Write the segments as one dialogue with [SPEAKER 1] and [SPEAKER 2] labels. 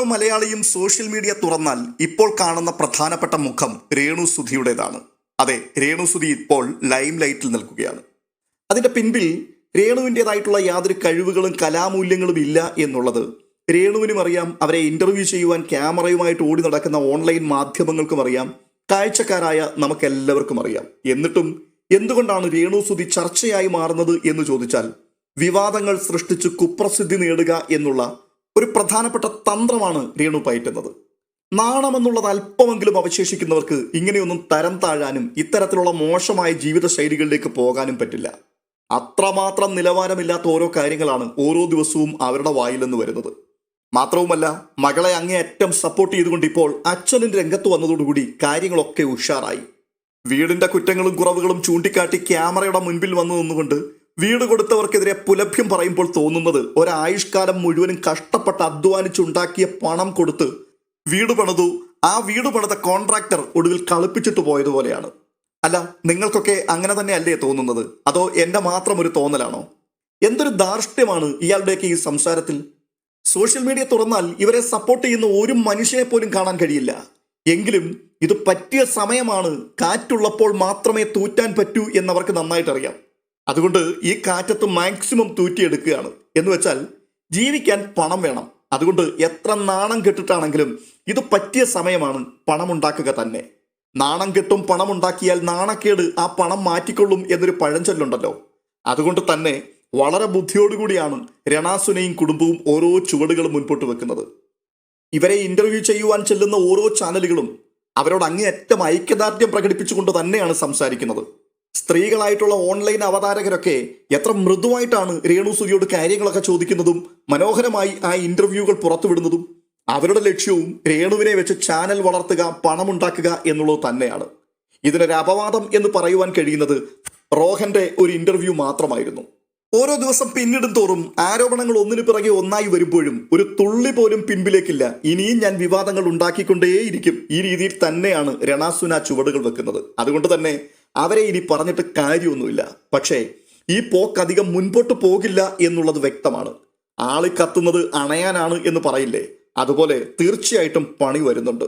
[SPEAKER 1] ഓരോ മലയാളിയും social media തുറന്നാൽ ഇപ്പോൾ കാണുന്ന പ്രധാനപ്പെട്ട മുഖം രേണു സുധിയുടേതാണ് അതെ രേണു സുധി ഇപ്പോൾ ലൈം ലൈറ്റിൽ നിൽക്കുകയാണ്. അതിന്റെ പിൻപിൽ രേണുവിന്റെതായിട്ടുള്ള യാതൊരു കഴിവുകളും കലാമൂല്യങ്ങളും ഇല്ല എന്നുള്ളത് രേണുവിനും അറിയാം അവരെ ഇന്റർവ്യൂ ചെയ്യുവാൻ ക്യാമറയുമായിട്ട് ഓടി നടക്കുന്ന ഓൺലൈൻ മാധ്യമങ്ങൾക്കും അറിയാം കാഴ്ചക്കാരായ നമുക്കെല്ലാവർക്കും അറിയാം. എന്നിട്ടും എന്തുകൊണ്ടാണ് രേണു സുധി ചർച്ചയായി മാറുന്നത് എന്ന് ചോദിച്ചാൽ വിവാദങ്ങൾ സൃഷ്ടിച്ച് കുപ്രസിദ്ധി നേടുക എന്നുള്ള ഒരു പ്രധാനപ്പെട്ട തന്ത്രമാണ് രേണു പയറ്റുന്നത്. നാണമെന്നുള്ളത് അല്പമെങ്കിലും അവശേഷിക്കുന്നവർക്ക് ഇങ്ങനെയൊന്നും തരം താഴാനും ഇത്തരത്തിലുള്ള മോശമായ ജീവിത ശൈലികളിലേക്ക് പോകാനും പറ്റില്ല. അത്രമാത്രം നിലവാരമില്ലാത്ത ഓരോ കാര്യങ്ങളാണ് ഓരോ ദിവസവും അവരുടെ വായിൽ നിന്ന് വരുന്നത്. മാത്രവുമല്ല മകളെ അങ്ങേയറ്റം സപ്പോർട്ട് ചെയ്തുകൊണ്ട് ഇപ്പോൾ അച്ഛനും രംഗത്ത് വന്നതോടുകൂടി കാര്യങ്ങളൊക്കെ ഉഷാറായി. വീടിന്റെ കുറ്റങ്ങളും കുറവുകളും ചൂണ്ടിക്കാട്ടി ക്യാമറയുടെ മുൻപിൽ വന്നു നിന്നുകൊണ്ട് വീട് കൊടുത്തവർക്കെതിരെ പുലഭ്യം പറയുമ്പോൾ തോന്നുന്നത് ഒരായുഷ്കാലം മുഴുവനും കഷ്ടപ്പെട്ട് അധ്വാനിച്ചുണ്ടാക്കിയ പണം കൊടുത്ത് വീട് പണിതു. ആ വീട് പണിത കോൺട്രാക്ടർ ഒടുവിൽ കളിപ്പിച്ചിട്ട് പോയതുപോലെയാണ് അല്ല നിങ്ങൾക്കൊക്കെ അങ്ങനെ തന്നെ അല്ലേ തോന്നുന്നത്? അതോ എന്റെ മാത്രം ഒരു തോന്നലാണോ? എന്തൊരു ധാർഷ്ട്യമാണ് ഇയാളുടെയൊക്കെ ഈ സംസാരത്തിൽ. സോഷ്യൽ മീഡിയ തുറന്നാൽ ഇവരെ സപ്പോർട്ട് ചെയ്യുന്ന ഒരു മനുഷ്യനെ പോലും കാണാൻ കഴിയില്ല. എങ്കിലും ഇത് പറ്റിയ സമയമാണ് കാറ്റുള്ളപ്പോൾ മാത്രമേ തൂറ്റാൻ പറ്റൂ എന്നവർക്ക് നന്നായിട്ട് അറിയാം അതുകൊണ്ട് ഈ കാറ്റത്ത് മാക്സിമം തൂറ്റിയെടുക്കുകയാണ്. എന്ന് വെച്ചാൽ ജീവിക്കാൻ പണം വേണം. അതുകൊണ്ട് എത്ര നാണം കെട്ടിട്ടാണെങ്കിലും ഇത് പറ്റിയ സമയമാണ് പണമുണ്ടാക്കുക തന്നെ. നാണം കെട്ടും പണമുണ്ടാക്കിയാൽ നാണക്കേട് ആ പണം മാറ്റിക്കൊള്ളും എന്നൊരു പഴഞ്ചൊല്ലുണ്ടല്ലോ. അതുകൊണ്ട് തന്നെ വളരെ ബുദ്ധിയോടുകൂടിയാണ് രണാസുനയും കുടുംബവും ഓരോ ചുവടുകളും മുൻപോട്ട് വെക്കുന്നത്. ഇവരെ ഇന്റർവ്യൂ ചെയ്യുവാൻ ചെല്ലുന്ന ഓരോ ചാനലുകളും അവരോട് അങ്ങേയറ്റം ഐക്യദാർഢ്യം പ്രകടിപ്പിച്ചുകൊണ്ട് തന്നെയാണ് സംസാരിക്കുന്നത്. സ്ത്രീകളായിട്ടുള്ള ഓൺലൈൻ അവതാരകരൊക്കെ എത്ര മൃദുവായിട്ടാണ് രേണു സുധിയോട് കാര്യങ്ങളൊക്കെ ചോദിക്കുന്നതും മനോഹരമായി ആ ഇന്റർവ്യൂകൾ പുറത്തുവിടുന്നതും അവരുടെ ലക്ഷ്യവും രേണുവിനെ വെച്ച് ചാനൽ വളർത്തുക പണമുണ്ടാക്കുക എന്നുള്ളത് തന്നെയാണ്. ഇതിനൊരു അപവാദം എന്ന് പറയുവാൻ കഴിയുന്നത് റോഹന്റെ ഒരു ഇന്റർവ്യൂ മാത്രമായിരുന്നു. ഓരോ ദിവസം പിന്നിടും തോറും ആരോപണങ്ങൾ ഒന്നിനു പിറകെ ഒന്നായി വരുമ്പോഴും ഒരു തുള്ളി പോലും പിൻപിലേക്കില്ല. ഇനിയും ഞാൻ വിവാദങ്ങൾ ഉണ്ടാക്കിക്കൊണ്ടേയിരിക്കും. ഈ രീതിയിൽ തന്നെയാണ് രണാസുന ചുവടുകൾ വെക്കുന്നത്. അതുകൊണ്ട് തന്നെ അവരെ ഇനി പറഞ്ഞിട്ട് കാര്യമൊന്നുമില്ല. പക്ഷേ ഈ പോക്ക് അധികം മുൻപോട്ട് പോകില്ല എന്നുള്ളത് വ്യക്തമാണ്. ആൾ കത്തുന്നത് അണയാനാണ് എന്ന് പറയില്ലേ? അതുപോലെ തീർച്ചയായിട്ടും പണി വരുന്നുണ്ട്.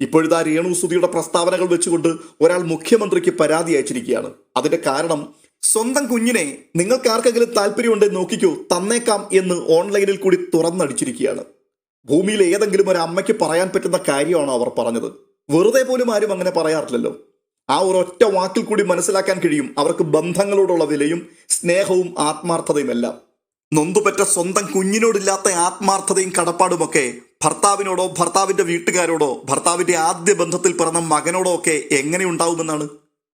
[SPEAKER 1] ഇപ്പോഴിതാ രേണു സുധിയുടെ പ്രസ്താവനകൾ വെച്ചുകൊണ്ട് ഒരാൾ മുഖ്യമന്ത്രിക്ക് പരാതി അയച്ചിരിക്കുകയാണ്. അതിന്റെ കാരണം സ്വന്തം കുഞ്ഞിനെ നിങ്ങൾക്ക് ആർക്കെങ്കിലും താല്പര്യമുണ്ടെന്ന് നോക്കിക്കോ തന്നേക്കാം എന്ന് ഓൺലൈനിൽ കൂടി തുറന്നടിച്ചിരിക്കുകയാണ്. ഭൂമിയിൽ ഏതെങ്കിലും ഒരു അമ്മയ്ക്ക് പറയാൻ പറ്റുന്ന കാര്യമാണോ അവർ പറഞ്ഞത്? വെറുതെ പോലും ആരും അങ്ങനെ പറയാറില്ലല്ലോ. ആ ഒരൊറ്റ വാക്കിൽ കൂടി മനസ്സിലാക്കാൻ കഴിയും. അവർക്ക് ബന്ധങ്ങളോടുള്ള വിലയും സ്നേഹവും ആത്മാർത്ഥതയും എല്ലാം നൊന്തുപെറ്റ സ്വന്തം കുഞ്ഞിനോടില്ലാത്ത ആത്മാർത്ഥതയും കടപ്പാടുമൊക്കെ ഭർത്താവിനോടോ ഭർത്താവിന്റെ വീട്ടുകാരോടോ ഭർത്താവിന്റെ ആദ്യ ബന്ധത്തിൽ പിറന്ന മകനോടോ ഒക്കെ എങ്ങനെ ഉണ്ടാവുമെന്നാണ്?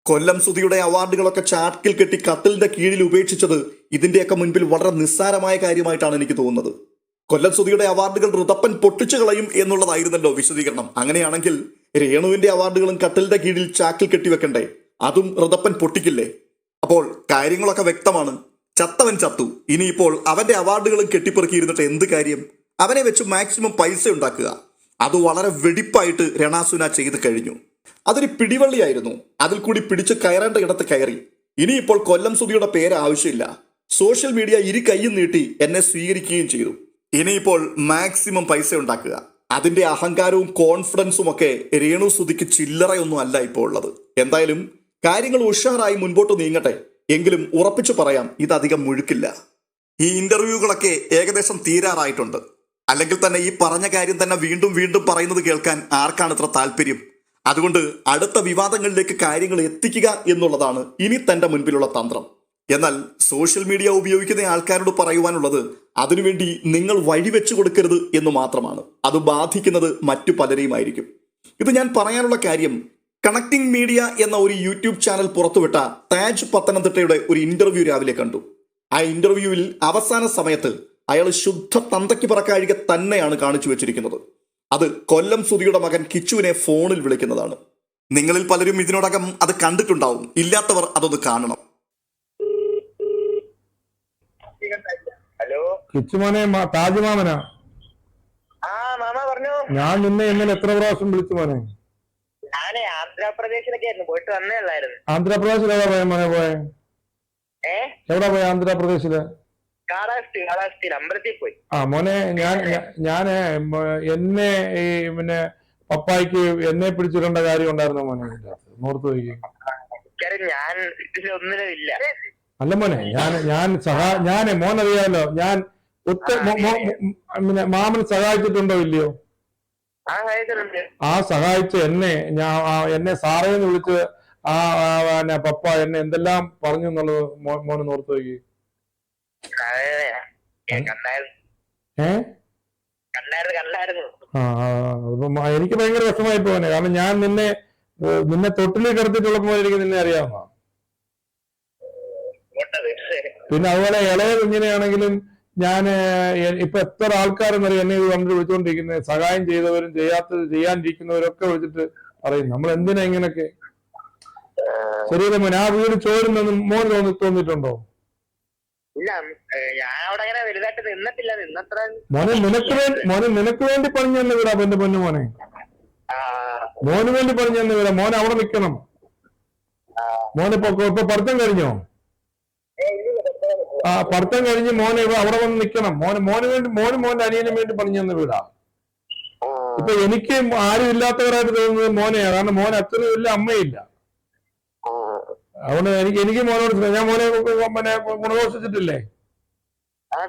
[SPEAKER 1] കൊല്ലം സുധിയുടെ അവാർഡുകളൊക്കെ ചാട്ടിൽ കെട്ടി കട്ടിലിന്റെ കീഴിൽ ഉപേക്ഷിച്ചത് ഇതിന്റെയൊക്കെ മുൻപിൽ വളരെ നിസ്സാരമായ കാര്യമായിട്ടാണ് എനിക്ക് തോന്നുന്നത്. കൊല്ലം സുധിയുടെ അവാർഡുകൾ ഋതപ്പൻ പൊട്ടിച്ചു കളയും എന്നുള്ളതായിരുന്നല്ലോ വിശദീകരണം. അങ്ങനെയാണെങ്കിൽ രേണുവിന്റെ അവാർഡുകളും കട്ടിലിന്റെ കീഴിൽ ചാക്കിൽ കെട്ടിവെക്കണ്ടേ? അതും ഋതപ്പൻ പൊട്ടിക്കില്ലേ? അപ്പോൾ കാര്യങ്ങളൊക്കെ വ്യക്തമാണ്. ചത്തവൻ ചത്തു. ഇനിയിപ്പോൾ അവന്റെ അവാർഡുകളും കെട്ടിപ്പെറുക്കിയിരുന്നിട്ട് എന്ത് കാര്യം? അവനെ വെച്ച് മാക്സിമം പൈസ ഉണ്ടാക്കുക. അത് വളരെ വെടിപ്പായിട്ട് രണാസുന ചെയ്ത് കഴിഞ്ഞു. അതൊരു പിടിവള്ളിയായിരുന്നു. അതിൽ കൂടി പിടിച്ച് കയറേണ്ട ഇടത്ത് കയറി. ഇനിയിപ്പോൾ കൊല്ലം സുധിയുടെ പേര് ആവശ്യമില്ല. സോഷ്യൽ മീഡിയ ഇരു കൈയും നീട്ടി എന്നെ സ്വീകരിക്കുകയും ചെയ്തു. ഇനിയിപ്പോൾ മാക്സിമം പൈസ ഉണ്ടാക്കുക. അതിന്റെ അഹങ്കാരവും കോൺഫിഡൻസും ഒക്കെ രേണു സുധിക്ക് ചില്ലറയൊന്നും അല്ല ഇപ്പോൾ ഉള്ളത്. എന്തായാലും കാര്യങ്ങൾ ഉഷാറായി മുൻപോട്ട് നീങ്ങട്ടെ. എങ്കിലും ഉറപ്പിച്ചു പറയാം ഇതധികം മുഴുക്കില്ല. ഈ ഇന്റർവ്യൂകളൊക്കെ ഏകദേശം തീരാറായിട്ടുണ്ട്. അല്ലെങ്കിൽ തന്നെ ഈ പറഞ്ഞ കാര്യം തന്നെ വീണ്ടും വീണ്ടും പറയുന്നത് കേൾക്കാൻ ആർക്കാണ് ഇത്ര താല്പര്യം? അതുകൊണ്ട് അടുത്ത വിവാദങ്ങളിലേക്ക് കാര്യങ്ങൾ എത്തിക്കുക എന്നുള്ളതാണ് ഇനി തന്റെ മുൻപിലുള്ള തന്ത്രം. എന്നാൽ സോഷ്യൽ മീഡിയ ഉപയോഗിക്കുന്ന ആൾക്കാരോട് പറയുവാനുള്ളത് അതിനുവേണ്ടി നിങ്ങൾ വഴിവെച്ചു കൊടുക്കരുത് എന്ന് മാത്രമാണ്. അത് ബാധിക്കുന്നത് മറ്റു പലരെയുമായിരിക്കും. ഇത് ഞാൻ പറയാനുള്ള കാര്യം കണക്ടിംഗ് മീഡിയ എന്ന ഒരു യൂട്യൂബ് ചാനൽ പുറത്തുവിട്ട താജ് പത്തനംതിട്ടയുടെ ഒരു ഇന്റർവ്യൂ രാവിലെ കണ്ടു. ആ ഇന്റർവ്യൂവിൽ അവസാന സമയത്ത് അയാൾ ശുദ്ധ തന്തയ്ക്ക് പറക്കാഴിക തന്നെയാണ് കാണിച്ചു വെച്ചിരിക്കുന്നത്. അത് കൊല്ലം സുധിയുടെ മകൻ കിച്ചുവിനെ ഫോണിൽ വിളിക്കുന്നതാണ്. നിങ്ങളിൽ പലരും ഇതിനോടകം അത് കണ്ടിട്ടുണ്ടാവും. ഇല്ലാത്തവർ അതൊന്ന് കാണണം.
[SPEAKER 2] കിച്ചുമോനെ
[SPEAKER 3] താജ്മാമനാ
[SPEAKER 2] ഞാൻ നിന്നെ ഇന്നലെ എത്ര പ്രാവശ്യം വിളിച്ചു മോനെ?
[SPEAKER 3] ഞാനേ ആന്ധ്രാപ്രദേശിലൊക്കെ ആയിരുന്നു പോയിട്ട് വന്നേ ഉള്ളായിരുന്നു.
[SPEAKER 2] ആന്ധ്രാപ്രദേശിൽ എവിടെ പോയ മോനെ പോയെ? എവിടെ പോയ
[SPEAKER 3] ആന്ധ്രാപ്രദേശിൽ? പോയി.
[SPEAKER 2] ആ മോനെ ഞാൻ ഞാൻ ഞാൻ എന്നെ ഈ പിന്നെ പപ്പായ്ക്ക് എന്നെ പിടിച്ചിടേണ്ട കാര്യം ഉണ്ടായിരുന്നു മോനെ? നോർത്ത്
[SPEAKER 3] കാര്യം ഞാൻ ഇതിലൊന്നിനും ഇല്ല.
[SPEAKER 2] അല്ല മോനെ ഞാൻ ഞാൻ സഹാ ഞാൻ മോനറിയാലോ ഞാൻ പിന്നെ മാമൻ സഹായിച്ചിട്ടുണ്ടോ ഇല്ലയോ?
[SPEAKER 3] ആ
[SPEAKER 2] സഹായിച്ച എന്നെ ഞാൻ എന്നെ സാറേ എന്ന് വിളിച്ച് ആ പിന്നെ പപ്പ എന്നെ എന്തെല്ലാം പറഞ്ഞു എന്നുള്ളത് മോനെ ആ ആ, എനിക്ക് ഭയങ്കര വിഷമായി പോനെ കാരണം ഞാൻ നിന്നെ നിന്നെ നിന്നെ കിടത്തിട്ടുള്ള പോലെ എനിക്ക് നിന്നെ അറിയാവുന്ന
[SPEAKER 3] കൊണ്ടത്
[SPEAKER 2] പിന്നെ അതുപോലെ ഇളയ കുഞ്ഞിനെയാണെങ്കിലും ഞാൻ ഇപ്പൊ എത്ര ആൾക്കാരെന്നറിയാം എന്നെ ഇത് കണ്ടു വിളിച്ചുകൊണ്ടിരിക്കുന്നത് സഹായം ചെയ്തവരും ചെയ്യാത്തത് ചെയ്യാണ്ടിരിക്കുന്നവരൊക്കെ വിളിച്ചിട്ട് പറയും. നമ്മൾ എന്തിനാ ഇങ്ങനൊക്കെ? ശരീരം ആ വീട് ചോരുന്നെന്ന് മോൻ തോന്നി തോന്നിയിട്ടുണ്ടോ?
[SPEAKER 3] ഇല്ല ഞാൻ അവിടെ അങ്ങനെ വലുതായിട്ട് നിന്നിട്ടില്ല. നിന്നത്ര
[SPEAKER 2] മോനെ നിനക്ക് വേണ്ടി മോനെ നിനക്ക് വേണ്ടി പണിഞ്ഞു തന്നെ വിടാ എന്റെ പൊന്നു മോനെ. മോന് വേണ്ടി പണിഞ്ഞു തന്നെ വിടാം. മോൻ അവിടെ നിൽക്കണം
[SPEAKER 3] മോനെ
[SPEAKER 2] മോനിപ്പോ ഇപ്പൊ പഠിത്തം കഴിഞ്ഞോ? ആ പഠിത്തം കഴിഞ്ഞ് മോനെ അവിടെ വന്ന് നിൽക്കണം മോന് മോന് വേണ്ടി മോന് മോന്റെ അനിയനും വേണ്ടി പണിഞ്ഞു തന്ന വീടാ. ഇപ്പൊ എനിക്ക് ആരും ഇല്ലാത്തവരായിട്ട് തോന്നുന്നത് മോനെയാണ്. കാരണം മോൻ അച്ഛനും ഇല്ല അമ്മയില്ല. അതുകൊണ്ട് എനിക്ക് എനിക്ക് മോനോട് ഞാൻ മോനെ പിന്നെ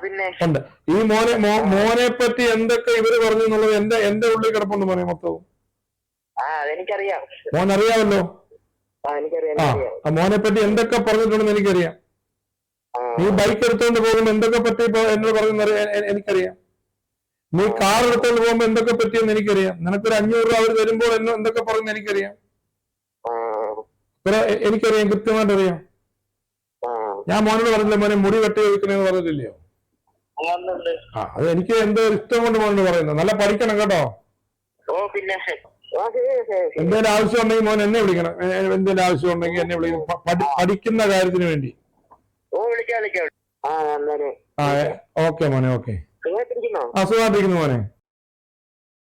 [SPEAKER 3] പിന്നെ?
[SPEAKER 2] ഉണ്ട്. ഈ മോനെ മോനെ പറ്റി എന്തൊക്കെ ഇവർ പറഞ്ഞു എന്നുള്ളത് എന്റെ എന്റെ ഉള്ളിൽ കിടപ്പുണ്ട് മോനെ മൊത്തവും. അറിയാമല്ലോ
[SPEAKER 3] ആ
[SPEAKER 2] മോനെ പറ്റി എന്തൊക്കെ പറഞ്ഞിട്ടുണ്ടെന്ന് എനിക്കറിയാം. നീ ബൈക്ക് എടുത്തോണ്ട് പോകുമ്പോ എന്തൊക്കെ പറ്റി ഇപ്പൊ എന്നോട് പറയുന്ന എനിക്കറിയാം. നീ കാർ എടുത്തോണ്ട് പോകുമ്പോ എന്തൊക്കെ പറ്റിയെന്ന് എനിക്കറിയാം. നിനക്കൊരു അഞ്ഞൂറ് രൂപ അവർ വരുമ്പോൾ എന്നോ എന്തൊക്കെ പറയുന്ന എനിക്കറിയാം. എനിക്കറിയാം കൃത്യമായിട്ട് അറിയാം. ഞാൻ മോനോട് പറഞ്ഞില്ലേ മോനെ മുടി വെട്ടി വെക്കണെന്ന് പറഞ്ഞില്ലയോ
[SPEAKER 3] ആ,
[SPEAKER 2] അത് എനിക്ക് എന്തോ ഇഷ്ടം കൊണ്ട് മോനോട് പറയുന്നത് നല്ല പഠിക്കണം കേട്ടോ. എന്തെങ്കിലും ആവശ്യം ഉണ്ടെങ്കിൽ മോൻ എന്നെ വിളിക്കണം. എന്തെങ്കിലും ആവശ്യം ഉണ്ടെങ്കിൽ എന്നെ വിളിക്കണം. പഠിക്കുന്ന കാര്യത്തിന് വേണ്ടി. ഓക്കെ മോനെ ഓക്കെ. അസുഖമായിട്ടിരിക്കുന്നു മോനെ.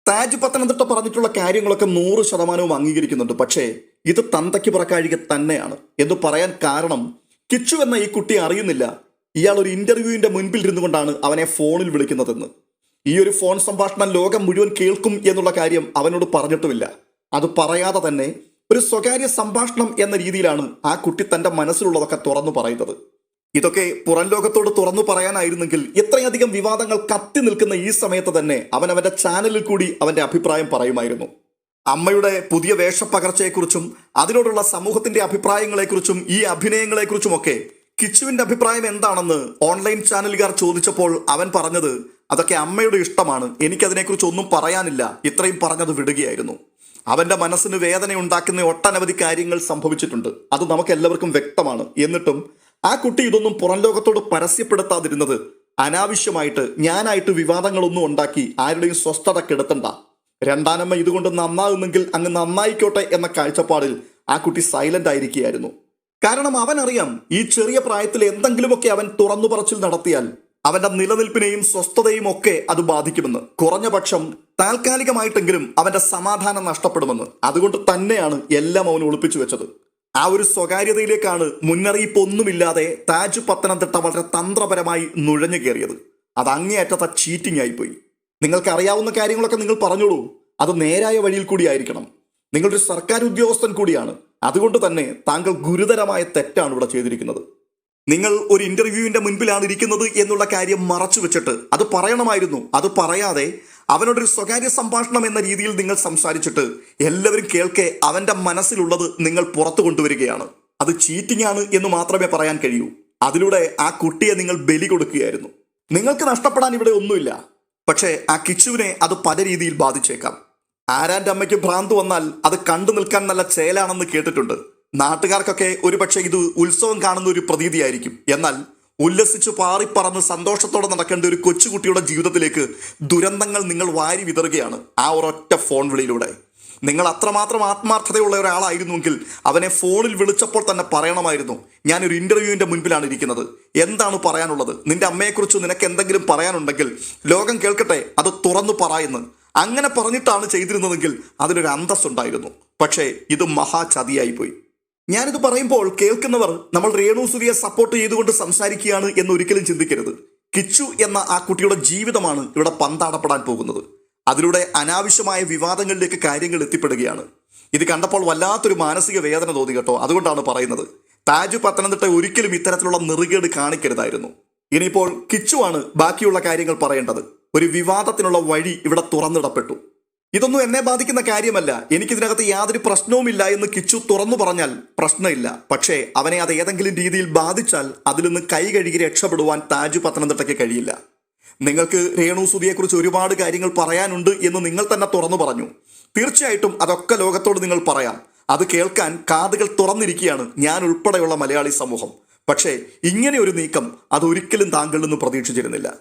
[SPEAKER 1] താജ് പത്തനംതിട്ട പറഞ്ഞിട്ടുള്ള കാര്യങ്ങളൊക്കെ നൂറ് ശതമാനവും അംഗീകരിക്കുന്നുണ്ട്. പക്ഷേ ഇത് തന്തയ്ക്ക് പുറക്കാഴിക തന്നെയാണ്. എന്ന് പറയാൻ കാരണം കിച്ചു എന്ന ഈ കുട്ടി അറിയുന്നില്ല. ഇയാൾ ഒരു ഇന്റർവ്യൂവിന്റെ മുൻപിൽ ഇരുന്നു കൊണ്ടാണ് അവനെ ഫോണിൽ വിളിക്കുന്നതെന്ന്. ഈ ഒരു ഫോൺ സംഭാഷണം ലോകം മുഴുവൻ കേൾക്കും എന്നുള്ള കാര്യം അവനോട് പറഞ്ഞിട്ടുമില്ല. അത് പറയാതെ തന്നെ ഒരു സ്വകാര്യ സംഭാഷണം എന്ന രീതിയിലാണ് ആ കുട്ടി തന്റെ മനസ്സിലുള്ളതൊക്കെ തുറന്നു പറയുന്നത്. ഇതൊക്കെ പുറം ലോകത്തോട് തുറന്നു പറയാനായിരുന്നെങ്കിൽ ഇത്രയധികം വിവാദങ്ങൾ കത്തി നിൽക്കുന്ന ഈ സമയത്ത് തന്നെ അവൻ അവന്റെ ചാനലിൽ കൂടി അവന്റെ അഭിപ്രായം പറയുമായിരുന്നു. അമ്മയുടെ പുതിയ വേഷപ്പകർച്ചയെക്കുറിച്ചും അതിനോടുള്ള സമൂഹത്തിന്റെ അഭിപ്രായങ്ങളെക്കുറിച്ചും ഈ അഭിനയങ്ങളെക്കുറിച്ചുമൊക്കെ കിച്ചുവിന്റെ അഭിപ്രായം എന്താണെന്ന് ഓൺലൈൻ ചാനലുകാർ ചോദിച്ചപ്പോൾ അവൻ പറഞ്ഞത് അതൊക്കെ അമ്മയുടെ ഇഷ്ടമാണ്. എനിക്കതിനെക്കുറിച്ച് ഒന്നും പറയാനില്ല. ഇത്രയും പറഞ്ഞത് വിടുകയായിരുന്നു. അവന്റെ മനസ്സിന് വേദന ഉണ്ടാക്കുന്ന ഒട്ടനവധി കാര്യങ്ങൾ സംഭവിച്ചിട്ടുണ്ട്. അത് നമുക്ക് എല്ലാവർക്കും വ്യക്തമാണ്. എന്നിട്ടും ആ കുട്ടി ഇതൊന്നും പുറം ലോകത്തോട് പരസ്യപ്പെടുത്താതിരുന്നത് അനാവശ്യമായിട്ട് ഞാനായിട്ട് വിവാദങ്ങളൊന്നും ഉണ്ടാക്കി ആരുടെയും സ്വസ്ഥത കെടുത്തണ്ട. രണ്ടാനമ്മ ഇതുകൊണ്ട് നന്നാകുന്നെങ്കിൽ അങ്ങ് നന്നായിക്കോട്ടെ എന്ന കാഴ്ചപ്പാടിൽ ആ കുട്ടി സൈലന്റ് ആയിരിക്കുകയായിരുന്നു. കാരണം അവൻ അറിയാം ഈ ചെറിയ പ്രായത്തിൽ എന്തെങ്കിലുമൊക്കെ അവൻ തുറന്നു പറച്ചിൽ നടത്തിയാൽ അവന്റെ നിലനിൽപ്പിനെയും സ്വസ്ഥതയും ഒക്കെ അത് ബാധിക്കുമെന്ന്. കുറഞ്ഞ പക്ഷം താൽക്കാലികമായിട്ടെങ്കിലും അവന്റെ സമാധാനം നഷ്ടപ്പെടുമെന്ന്. അതുകൊണ്ട് തന്നെയാണ് എല്ലാം അവൻ ഒളിപ്പിച്ചു വെച്ചത്. ആ ഒരു സ്വകാര്യതയിലേക്കാണ് മുന്നറിയിപ്പൊന്നുമില്ലാതെ താജ് പത്തനംതിട്ട വളരെ തന്ത്രപരമായി നുഴഞ്ഞു കയറിയത്. അത് അങ്ങേയറ്റത്തെ ചീറ്റിംഗ് ആയിപ്പോയി നിങ്ങൾക്ക് അറിയാവുന്ന കാര്യങ്ങളൊക്കെ നിങ്ങൾ പറഞ്ഞോളൂ. അത് നേരായ വഴിയിൽ കൂടി ആയിരിക്കണം. നിങ്ങളൊരു സർക്കാർ ഉദ്യോഗസ്ഥൻ കൂടിയാണ്. അതുകൊണ്ട് തന്നെ താങ്കൾ ഗുരുതരമായ തെറ്റാണ് ഇവിടെ ചെയ്തിരിക്കുന്നത്. നിങ്ങൾ ഒരു ഇന്റർവ്യൂവിന്റെ മുൻപിലാണ് ഇരിക്കുന്നത് എന്നുള്ള കാര്യം മറച്ചു വെച്ചിട്ട് അത് പറയണമായിരുന്നു. അത് പറയാതെ അവനോടൊരു സ്വകാര്യ സംഭാഷണം എന്ന രീതിയിൽ നിങ്ങൾ സംസാരിച്ചിട്ട് എല്ലാവരും കേൾക്കെ അവന്റെ മനസ്സിലുള്ളത് നിങ്ങൾ പുറത്തു കൊണ്ടുവരികയാണ്. അത് ചീറ്റിംഗ് ആണ് എന്ന് മാത്രമേ പറയാൻ കഴിയൂ. അതിലൂടെ ആ കുട്ടിയെ നിങ്ങൾ ബലി കൊടുക്കുകയായിരുന്നു. നിങ്ങൾക്ക് നഷ്ടപ്പെടാൻ ഇവിടെ ഒന്നുമില്ല. പക്ഷേ ആ കിച്ചുവിനെ അത് പല രീതിയിൽ ബാധിച്ചേക്കാം. ആരാന്റെ അമ്മയ്ക്ക് ഭ്രാന്ത് വന്നാൽ അത് കണ്ടു നിൽക്കാൻ നല്ല ചേലാണെന്ന് കേട്ടിട്ടുണ്ട്. നാട്ടുകാർക്കൊക്കെ ഒരുപക്ഷെ ഇത് ഉത്സവം കാണുന്ന ഒരു പ്രതീതിയായിരിക്കും. എന്നാൽ ഉല്ലസിച്ചു പാറിപ്പറന്ന് സന്തോഷത്തോടെ നടക്കേണ്ട ഒരു കൊച്ചുകുട്ടിയുടെ ജീവിതത്തിലേക്ക് ദുരന്തങ്ങൾ നിങ്ങൾ വാരി വിതറുകയാണ് ആ ഒരൊറ്റ ഫോൺ വിളിയിലൂടെ. നിങ്ങൾ അത്രമാത്രം ആത്മാർത്ഥതയുള്ള ഒരാളായിരുന്നുവെങ്കിൽ അവനെ ഫോണിൽ വിളിച്ചപ്പോൾ തന്നെ പറയണമായിരുന്നു. ഞാനൊരു ഇന്റർവ്യൂവിന്റെ മുൻപിലാണ് ഇരിക്കുന്നത്. എന്താണ് പറയാനുള്ളത്? നിന്റെ അമ്മയെക്കുറിച്ച് നിനക്ക് എന്തെങ്കിലും പറയാനുണ്ടെങ്കിൽ ലോകം കേൾക്കട്ടെ അത് തുറന്നു പറയുന്നു അങ്ങനെ പറഞ്ഞിട്ടാണ് ചെയ്തിരുന്നതെങ്കിൽ അതിനൊരു അന്തസ്സുണ്ടായിരുന്നു. പക്ഷേ ഇത് മഹാചതിയായി പോയി. ഞാനിത് പറയുമ്പോൾ കേൾക്കുന്നവർ നമ്മൾ രേണു സുരിയെ സപ്പോർട്ട് ചെയ്തുകൊണ്ട് സംസാരിക്കുകയാണ് എന്ന് ഒരിക്കലും ചിന്തിക്കരുത്. കിച്ചു എന്ന ആ കുട്ടിയുടെ ജീവിതമാണ് ഇവിടെ പന്താടപ്പെടാൻ പോകുന്നത്. അതിലൂടെ അനാവശ്യമായ വിവാദങ്ങളിലേക്ക് കാര്യങ്ങൾ എത്തിപ്പെടുകയാണ്. ഇത് കണ്ടപ്പോൾ വല്ലാത്തൊരു മാനസിക വേദന തോന്നി കേട്ടോ. അതുകൊണ്ടാണ് പറയുന്നത്. താജു പത്തനംതിട്ട ഒരിക്കലും ഇത്തരത്തിലുള്ള നെറുകേട് കാണിക്കരുതായിരുന്നു. ഇനിയിപ്പോൾ കിച്ചുവാണ് ബാക്കിയുള്ള കാര്യങ്ങൾ പറയേണ്ടത്. ഒരു വിവാദത്തിനുള്ള വഴി ഇവിടെ തുറന്നിടപ്പെട്ടു. ഇതൊന്നും എന്നെ ബാധിക്കുന്ന കാര്യമല്ല. എനിക്ക് എനിക്കിതിനകത്ത് യാതൊരു പ്രശ്നവുമില്ല എന്ന് കിച്ചു തുറന്നു പറഞ്ഞാൽ പ്രശ്നമില്ല. പക്ഷേ അവനെ അത് ഏതെങ്കിലും രീതിയിൽ ബാധിച്ചാൽ അതിൽ നിന്ന് കൈ കഴുകി രക്ഷപ്പെടുവാൻ താജു പത്തനംതിട്ടയ്ക്ക് കഴിയില്ല. നിങ്ങൾക്ക് രേണു സുധിയെക്കുറിച്ച് ഒരുപാട് കാര്യങ്ങൾ പറയാനുണ്ട് എന്ന് നിങ്ങൾ തന്നെ തുറന്നു പറഞ്ഞു. തീർച്ചയായിട്ടും അതൊക്കെ ലോകത്തോട് നിങ്ങൾ പറയാം. അത് കേൾക്കാൻ കാതുകൾ തുറന്നിരിക്കുകയാണ് ഞാൻ ഉൾപ്പെടെയുള്ള മലയാളി സമൂഹം. പക്ഷേ ഇങ്ങനെ ഒരു നീക്കം അതൊരിക്കലും താങ്കളിൽ നിന്ന് പ്രതീക്ഷിച്ചിരുന്നില്ല.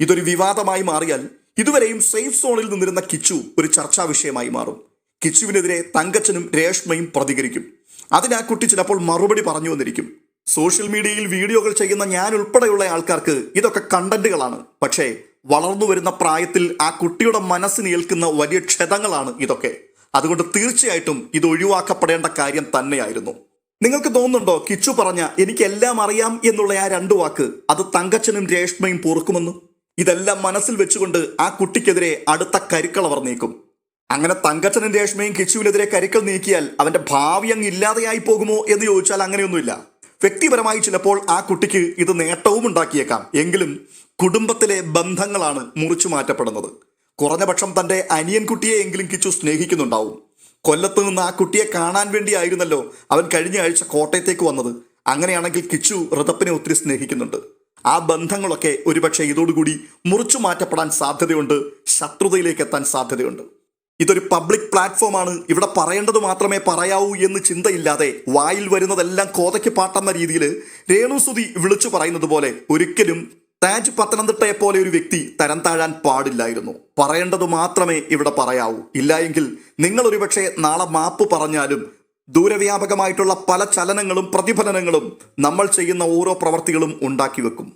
[SPEAKER 1] ഇതൊരു വിവാദമായി മാറിയാൽ ഇതുവരെയും സേഫ് സോണിൽ നിന്നിരുന്ന കിച്ചു ഒരു ചർച്ചാ വിഷയമായി മാറും. കിച്ചുവിനെതിരെ തങ്കച്ചനും രേഷ്മയും പ്രതികരിക്കും. അതിന് ആ കുട്ടി ചിലപ്പോൾ മറുപടി പറഞ്ഞു വന്നിരിക്കും. സോഷ്യൽ മീഡിയയിൽ വീഡിയോകൾ ചെയ്യുന്ന ഞാൻ ഉൾപ്പെടെയുള്ള ആൾക്കാർക്ക് ഇതൊക്കെ കണ്ടന്റുകളാണ്. പക്ഷേ വളർന്നു വരുന്ന പ്രായത്തിൽ ആ കുട്ടിയുടെ മനസ്സിന് ഏൽക്കുന്ന വലിയ ക്ഷതങ്ങളാണ് ഇതൊക്കെ. അതുകൊണ്ട് തീർച്ചയായിട്ടും ഇത് ഒഴിവാക്കപ്പെടേണ്ട കാര്യം തന്നെയായിരുന്നു. നിങ്ങൾക്ക് തോന്നുന്നുണ്ടോ കിച്ചു പറഞ്ഞ എനിക്കെല്ലാം അറിയാം എന്നുള്ള ആ രണ്ടു വാക്ക് അത് തങ്കച്ചനും രേഷ്മയും പൊറുക്കുമെന്ന്? ഇതെല്ലാം മനസ്സിൽ വെച്ചുകൊണ്ട് ആ കുട്ടിക്കെതിരെ അടുത്ത കരുക്കളവർ നീക്കും. അങ്ങനെ തങ്കച്ചനും രേഷ്മയും കിച്ചുവിനെതിരെ കരുക്കൾ നീക്കിയാൽ അവന്റെ ഭാവി അങ്ങ് ഇല്ലാതെയായി പോകുമോ എന്ന് ചോദിച്ചാൽ അങ്ങനെയൊന്നുമില്ല. വ്യക്തിപരമായി ചിലപ്പോൾ ആ കുട്ടിക്ക് ഇത് നേട്ടവും ഉണ്ടാക്കിയേക്കാം. എങ്കിലും കുടുംബത്തിലെ ബന്ധങ്ങളാണ് മുറിച്ചു മാറ്റപ്പെടുന്നത്. കുറഞ്ഞപക്ഷം തന്റെ അനിയൻ കുട്ടിയെ എങ്കിലും കിച്ചു സ്നേഹിക്കുന്നുണ്ടാവും. കൊല്ലത്ത് നിന്ന് ആ കുട്ടിയെ കാണാൻ വേണ്ടിയായിരുന്നല്ലോ അവൻ കഴിഞ്ഞ ആഴ്ച കോട്ടയത്തേക്ക് വന്നത്. അങ്ങനെയാണെങ്കിൽ കിച്ചു ഋതപ്പിനെ ഒത്തിരി സ്നേഹിക്കുന്നുണ്ട്. ആ ബന്ധങ്ങളൊക്കെ ഒരുപക്ഷെ ഇതോടുകൂടി മുറിച്ചു മാറ്റപ്പെടാൻ സാധ്യതയുണ്ട് ശത്രുതയിലേക്ക് എത്താൻ സാധ്യതയുണ്ട്. ഇതൊരു പബ്ലിക് പ്ലാറ്റ്ഫോമാണ് ഇവിടെ പറയേണ്ടത് മാത്രമേ പറയാവൂ എന്ന് ചിന്തയില്ലാതെ വായിൽ വരുന്നതെല്ലാം കോതയ്ക്ക് പാട്ടെന്ന രീതിയിൽ രേണുസുതി വിളിച്ചു പറയുന്നത് പോലെ ഒരിക്കലും താജ് പത്തനംതിട്ടയെ പോലെ ഒരു വ്യക്തി തരം താഴാൻ പാടില്ലായിരുന്നു. പറയേണ്ടത് മാത്രമേ ഇവിടെ പറയാവൂ. ഇല്ലായെങ്കിൽ നിങ്ങൾ ഒരുപക്ഷെ നാളെ മാപ്പ് പറഞ്ഞാലും ദൂരവ്യാപകമായിട്ടുള്ള പല ചലനങ്ങളും പ്രതിഫലനങ്ങളും നമ്മൾ ചെയ്യുന്ന ഓരോ പ്രവർത്തികളും ഉണ്ടാക്കി വെക്കും.